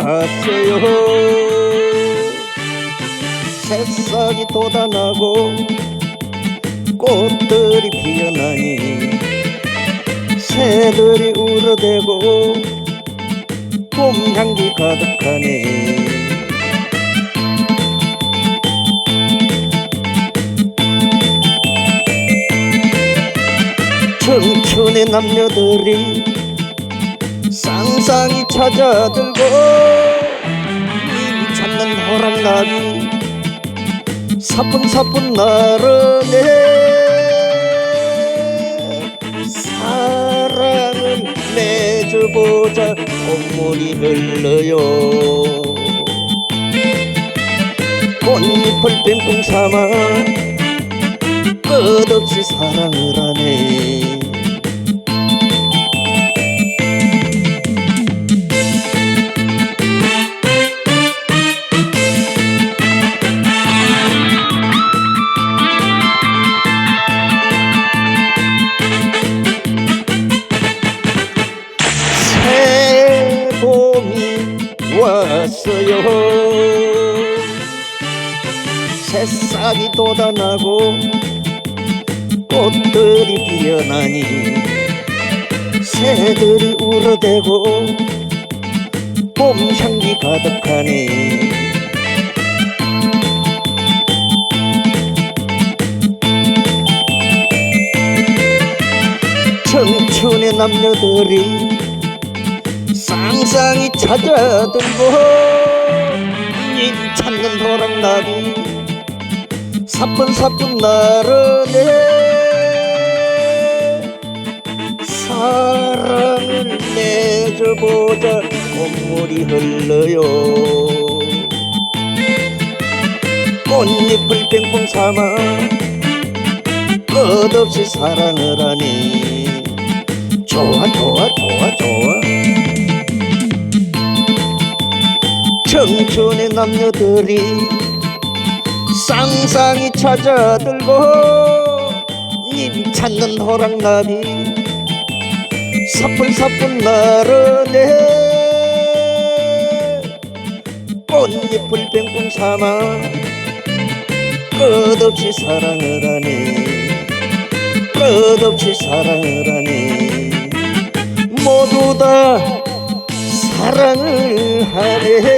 왔어요. 새싹이 돋아나고 꽃들이 피어나니 새들이 울어대고 봄 향기 가득하네 청춘의 남녀들이 쌍쌍이 찾아들고 님 찾는 호랑나비 사뿐사뿐 나르네 사랑을 맺어보자 콧물이 흘러요. 꽃잎을 뺑뺑 삼아 끝없이 사랑을 하네 왔어요. 새싹이 돋아나고 꽃들이 피어나니 새들이 울어대고 봄 향기 가득하네 청춘의 남녀들이 쌍쌍이 찾아들고 님 찾는 호랑나비 사뿐사뿐 나르네. 사랑을 맺어보자 꽃물이 흘러요. 꽃잎을 뺑뺑 삼아 끝없이 사랑을 하니 좋아 좋아 좋아 남녀들이 쌍쌍이 찾아들고 님 찾는 호랑나비 사뿐사뿐 나르네 꽃잎을 뺑뺑 삼아 끝없이 사랑을 하네 끝없이 사랑을 하네 모두 다 사랑을 하네